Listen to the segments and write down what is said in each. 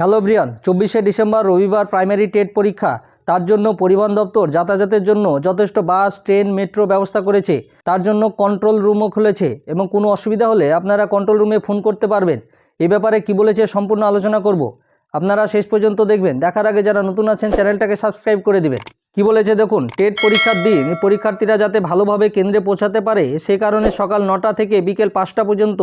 Hello Brian, চব্বিশে December রবিবার primary TET পরীক্ষা। তার জন্য পরিবহন দপ্তর যাতায়াতের জন্য যথেষ্ট বাস, ট্রেন, মেট্রো ব্যবস্থা করেছে। তার জন্য কন্ট্রোল রুমও খুলেছে এবং কোনো অসুবিধা হলে আপনারা কন্ট্রোল রুমে ফোন করতে পারবেন। এ ব্যাপারে কি বলেছে সম্পূর্ণ আলোচনা করব। আপনারা শেষ পর্যন্ত দেখবেন। দেখার আগে যারা নতুন আছেন, চ্যানেলটাকে সাবস্ক্রাইব করে দিবেন। কি বলেছে দেখুন, টেট পরীক্ষার দিন পরীক্ষার্থীরা যাতে ভালোভাবে কেন্দ্রে পৌঁছাতে পারে, সে কারণে সকাল নটা থেকে বিকেল পাঁচটা পর্যন্ত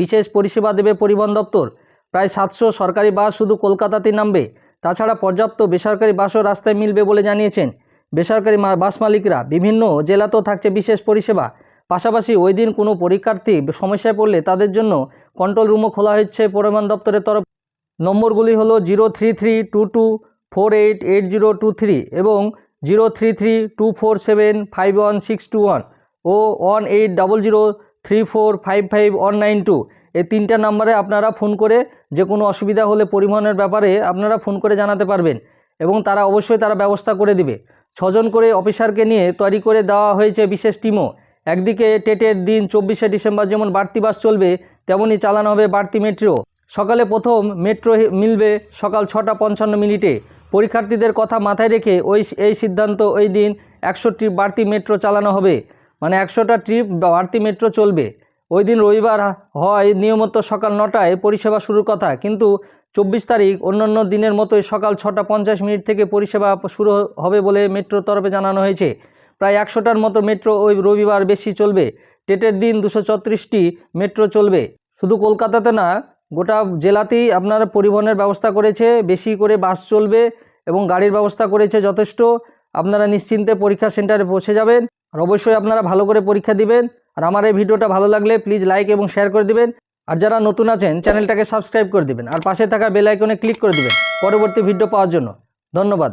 বিশেষ পরিষেবা দেবে পরিবহন দপ্তর। প্রায় সাতশো সরকারি বাস শুধু কলকাতাতেই নামবে। তাছাড়া পর্যাপ্ত বেসরকারি বাসও রাস্তায় মিলবে বলে জানিয়েছেন। বেসরকারি বাস মালিকরা, বিভিন্ন জেলাতেও থাকছে বিশেষ পরিষেবা। পাশাপাশি ওই দিন কোনো পরীক্ষার্থী সমস্যায় পড়লে তাদের জন্য কন্ট্রোল রুমও খোলা হচ্ছে পরিবহন দপ্তরের তরফ। নম্বরগুলি হলো zero three three two two four eight eight zero two three এবং zero three three two four seven five one six two one ও one eight double zero three four five five one nine two. এই তিনটা নাম্বারে আপনারা phone করে যে কোনো অসুবিধা হলে পরিবহনের ব্যাপারে আপনারা ফোন করে জানাতে পারবেন এবং তারা অবশ্যই তারা ব্যবস্থা করে দিবে। ছজন করে অফিসারকে নিয়ে তৈরি করে দেওয়া হয়েছে বিশেষ টিমও। একদিকে টেটের দিন চব্বিশে ডিসেম্বর যেমন বাড়তি বাস চলবে তেমনই চালানো হবে বাড়তি মেট্রো। সকালে প্রথম মেট্রো মিলবে সকাল ছটা পঞ্চান্ন মিনিটে। পরীক্ষার্থীদের কথা মাথায় রেখে ওই এই সিদ্ধান্ত ওই দিন একশো ট্রিপ বাড়তি মেট্রো চালানো হবে। মানে একশোটা ট্রিপ বাড়তি মেট্রো চলবে। ওই দিন রবিবার হয় নিয়মিত সকাল নটায় পরিষেবা শুরুর কথা। কিন্তু চব্বিশ তারিখ অন্যান্য দিনের মতোই সকাল ছটা পঞ্চাশ মিনিট থেকে পরিষেবা শুরু হবে বলে মেট্রোর তরফে জানানো হয়েছে। প্রায় একশোটার মতো মেট্রো ওই রবিবার বেশি চলবে। টেটের দিন দুশো ছত্রিশটি মেট্রো চলবে। শুধু কলকাতাতে না, গোটা জেলাতেই আপনারা পরিবহনের ব্যবস্থা করেছে, বেশি করে বাস চলবে এবং গাড়ির ব্যবস্থা করেছে যথেষ্ট। আপনারা নিশ্চিন্তে পরীক্ষা সেন্টারে পৌঁছে যাবেন। আর অবশ্যই আপনারা ভালো করে পরীক্ষা দিবেন। আর আমার এই ভিডিওটা ভালো লাগলে প্লিজ লাইক এবং শেয়ার করে দিবেন। আর যারা নতুন আছেন চ্যানেলটাকে সাবস্ক্রাইব করে দিবেন। আর পাশে থাকা বেল আইকনে ক্লিক করে দিবেন, পরবর্তী ভিডিও পাওয়ার জন্য। ধন্যবাদ।